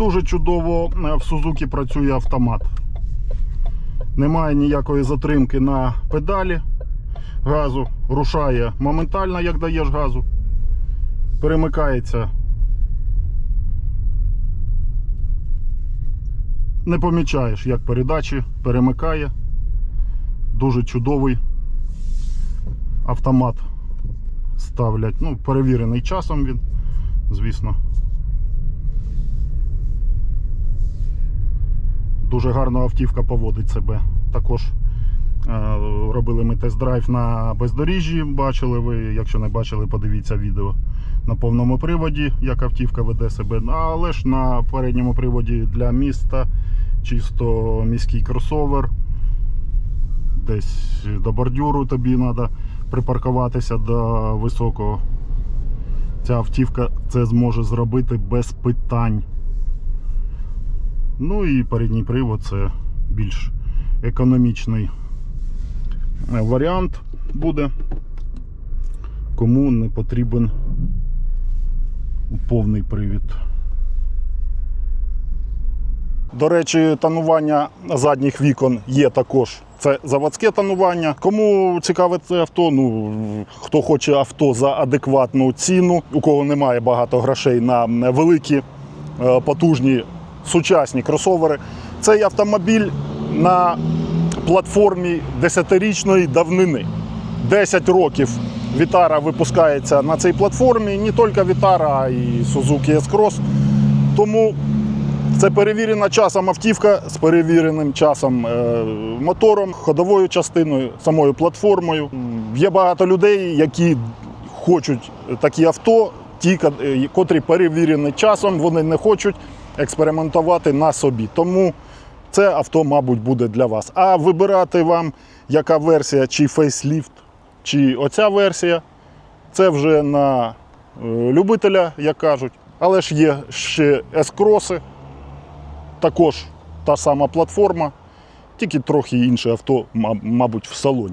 Дуже чудово е, в Suzuki працює автомат. Немає ніякої затримки на педалі газу. Рушає моментально, як даєш газу. Перемикається. Не помічаєш, як передачі перемикає. Дуже чудовий автомат ставлять. Ну, перевірений часом він, звісно. Дуже гарно автівка поводить себе. Також е, робили ми тест-драйв на бездоріжжі. Бачили ви, якщо не бачили, подивіться відео на повному приводі, як автівка веде себе. Але ж на передньому приводі для міста чисто міський кросовер. Десь до бордюру тобі треба припаркуватися до високого. Ця автівка це зможе зробити без питань. Ну і передній привод це більш економічний е, варіант буде. Кому не потрібен повний привід. До речі, тонування задніх вікон є також. Це заводське тонування. Кому цікаве це авто, ну хто хоче авто за адекватну ціну, у кого немає багато грошей на великі, е, потужні сучасні кросовери. Цей автомобіль на платформі 10-річної давнини. 10 років Вітара випускається на цій платформі. Не тільки Вітара, а й Suzuki S-Cross. Тому це перевірена часом автівка з перевіреним часом е, мотором, ходовою частиною, самою платформою. Є багато людей, які хочуть такі авто, ті, е, котрі перевірені часом, вони не хочуть експериментувати на собі. Тому це авто, мабуть, буде для вас. А вибирати вам, яка версія, чи фейсліфт, чи оця версія, це вже на е, любителя, як кажуть. Але ж є ще S-кроси, також та сама платформа, тільки трохи інше авто, мабуть, в салоні.